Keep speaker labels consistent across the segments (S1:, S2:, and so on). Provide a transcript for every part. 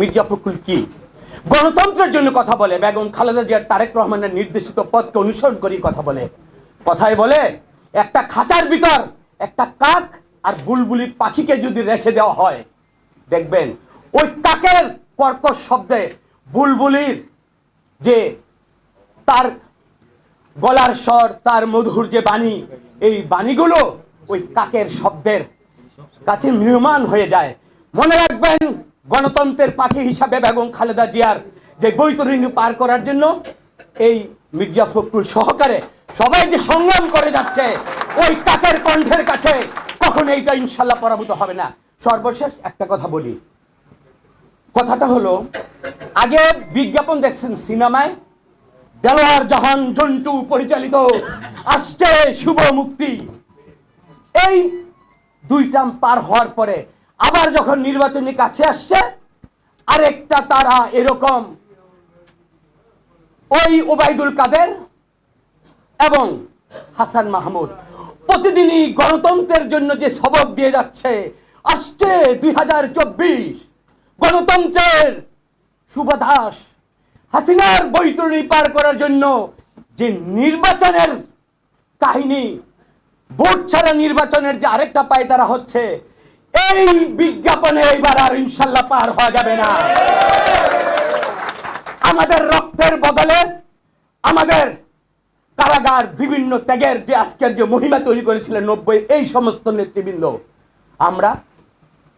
S1: মির্জা ফখরুল কি? গণতন্ত্রের জন্য কথা বলে, বেগম খালেদা জিয়ার তারেক রহমানের নির্দেশিত পথকে অনুসরণ করি কথা বলে। কথায় বলে, একটা খাঁচার ভিতর একটা কাক আর বুলবুলির পাখিকে যদি রেখে দেওয়া হয়, দেখবেন ওই কাকের কর্কশ শব্দে বুলবুলির যে তার গলার স্বর, তার মধুর যে বাণী, এই বাণীগুলো ওই কাকের শব্দের কাছে নির্মাণ হয়ে যায়। মনে রাখবেন গণতন্ত্রের পাখি হিসাবে বেগম খালেদা জিয়ার যে বৈতরণী পার করার জন্য এই মির্জা ফখরুল সহকারে সবাই যে সংগ্রাম করে যাচ্ছে, ওই কাকের কণ্ঠের কাছে কখনো এইটা ইনশাল্লাহ পরাভূত হবে না। সর্বশেষ একটা কথা বলি। কথাটা হলো, আগে বিজ্ঞাপন দেখছেন সিনেমায় দেলোয়ার জাহান জন্টু পরিচালিত, আসছে শুভ মুক্তি। এই দুইটা পার হওয়ার পরে আবার যখন নির্বাচনী কাছে আসছে, আরেকটা তারা এরকম ওই ওবায়দুল কাদের এবং হাসান মাহমুদ প্রতিদিনই গণতন্ত্রের জন্য যে সবক দিয়ে যাচ্ছে, আসছে দুই হাজার চব্বিশ। গণতন্ত্রের সুবাদাস হাসিনার বৈতরণী পার করার জন্য যে নির্বাচনের কাহিনী, ভোট ছাড়া নির্বাচনের যে আরেকটা পায় তারা হচ্ছে এই বিজ্ঞাপনে এইবার আর ইনশাল্লাহ পার হওয়া যাবে না। আমাদের রক্তের বদলে আমাদের কারাগার বিভিন্ন ত্যাগের যে আজকের যে মহিমা তৈরি করেছিলেন নব্বই, এই সমস্ত নেতৃবৃন্দ, আমরা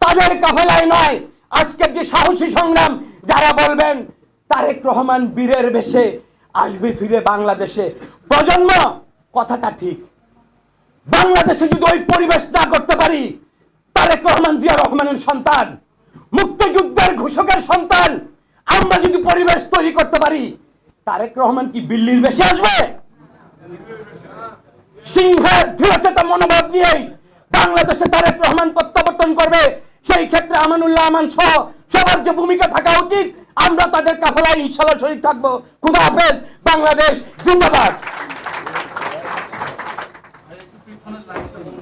S1: তাদের কাফেলায় নয়, আজকের যে সাহসী সংগ্রাম, যারা বলবেন, তারেক রহমান বীরের বেশে আসবে ফিরে বাংলাদেশে। প্রজন্ম, কথাটা ঠিক। বাংলাদেশে যদি ওই পরিবেশ না করতে পারি তারেক রহমান জিয়া রহমানের সন্তান, মুক্তিযুদ্ধের ঘোষকের সন্তান। আমরা যদি পরিবেশ তৈরি করতে পারি, তারেক রহমান কি দিল্লির বেশে আসবে? সিংহের দৃঢ়চেতা মনোভাব বাংলাদেশে তারেক রহমান প্রত্যাবর্তন করবে। সেই ক্ষেত্রে আমানুল্লাহ আমান সহ সবার যে ভূমিকা থাকা উচিত, আমরা তাদের কাফেলায় ইনশাল্লাহ শরীর থাকব। খুদা হাফেজ, বাংলাদেশ, জিন্দাবাদ।